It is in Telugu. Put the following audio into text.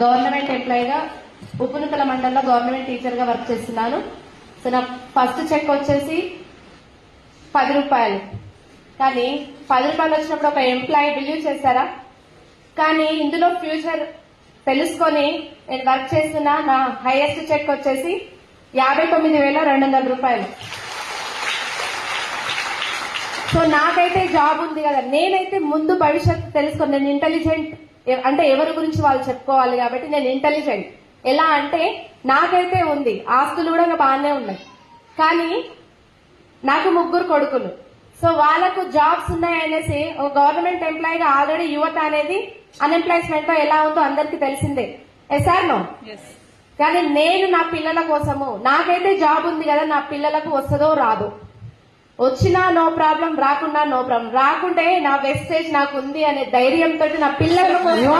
గవర్నమెంట్ ఎంప్లాయీగా ఉపనుకల మండలంలో గవర్నమెంట్ టీచర్గా వర్క్ చేస్తున్నాను. సో నా ఫస్ట్ చెక్ వచ్చేసి పది రూపాయలు. కానీ పది రూపాయలు వచ్చినప్పుడు ఒక ఎంప్లాయీ బిలీవ్ చేశారా? కానీ ఇందులో ఫ్యూచర్ తెలుసుకొని నేను వర్క్ చేస్తున్న నా హైయెస్ట్ చెక్ వచ్చేసి యాభై తొమ్మిది వేల రెండు వందల రూపాయలు. సో నాకైతే జాబ్ ఉంది కదా. నేనైతే ముందు భవిష్యత్తు తెలుసుకుని నేను ఇంటెలిజెంట్ అంటే ఎవరి గురించి వాళ్ళు చెప్పుకోవాలి కాబట్టి నేను ఇంటెలిజెంట్ ఎలా అంటే నాకైతే ఉంది ఆస్తులు కూడా బాగానే ఉన్నాయి. కానీ నాకు ముగ్గురు కొడుకులు. సో వాళ్ళకు జాబ్స్ ఉన్నాయనేసి ఒక గవర్నమెంట్ ఎంప్లాయీగా ఆల్రెడీ యువత అనేది అన్ఎంప్లాయ్మెంట్ ఎలా ఉందో అందరికీ తెలిసిందే. ఎస్ఆర్ నో కానీ నేను నా పిల్లల కోసము నాకైతే జాబ్ ఉంది కదా నా పిల్లలకు వస్తుందో రాదు. వచ్చినా నో ప్రాబ్లం రాకుండా నో ప్రాబ్లం రాకుంటే నా వెస్టేజ్ నాకు ఉంది అనే ధైర్యంతో నా పిల్లల కోసం